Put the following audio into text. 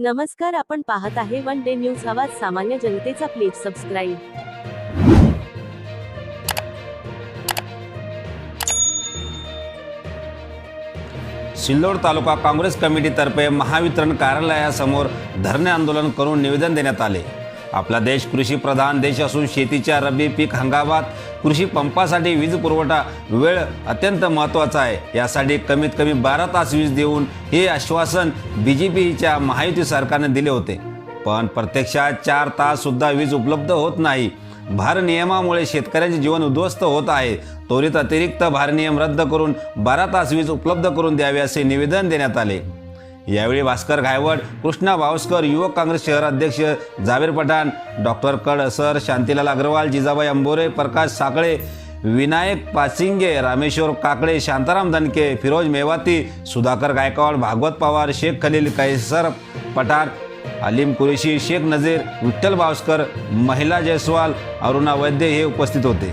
नमस्कार आपण पाहत आहे वन डे न्यूज आवाज सामान्य जनतेचा प्लीज सबस्क्राईब सिल्लोड तालुका काँग्रेस कमिटीतर्फे महावितरण कार्यालयासमोर धरणे आंदोलन करून निवेदन देण्यात आले. आपला देश कृषीप्रधान देश असून शेतीच्या रब्बी पीक हंगामात कृषी पंपासाठी वीज पुरवठा वेळ अत्यंत महत्त्वाचा आहे. यासाठी कमीत कमी बारा तास वीज देऊन हे आश्वासन बी जे पीच्या महायुती सरकारने दिले होते. पण प्रत्यक्षात चार तास सुद्धा वीज उपलब्ध होत नाही. भारनियमामुळे शेतकऱ्यांचे जीवन उद्ध्वस्त होत आहे. त्वरित अतिरिक्त भारनियम रद्द करून बारा तास वीज उपलब्ध करून द्यावे असे निवेदन देण्यात आले. यावेळी भास्कर घायवड कृष्णा भावस्कर युवक काँग्रेस शहर अध्यक्ष जावेर पठाण डॉक्टर कड सर शांतीलाल अग्रवाल जिजाबाई अंबोरे प्रकाश साकळे विनायक पाचिंगे रामेश्वर काकडे शांताराम धनके फिरोज मेवाती सुधाकर गायकवाड भागवत पवार शेख खलील कैसर पठाण अलीम कुरेशी शेख नझीर विठ्ठल भावस्कर महिला जयस्वाल अरुणा वैद्य हे उपस्थित होते.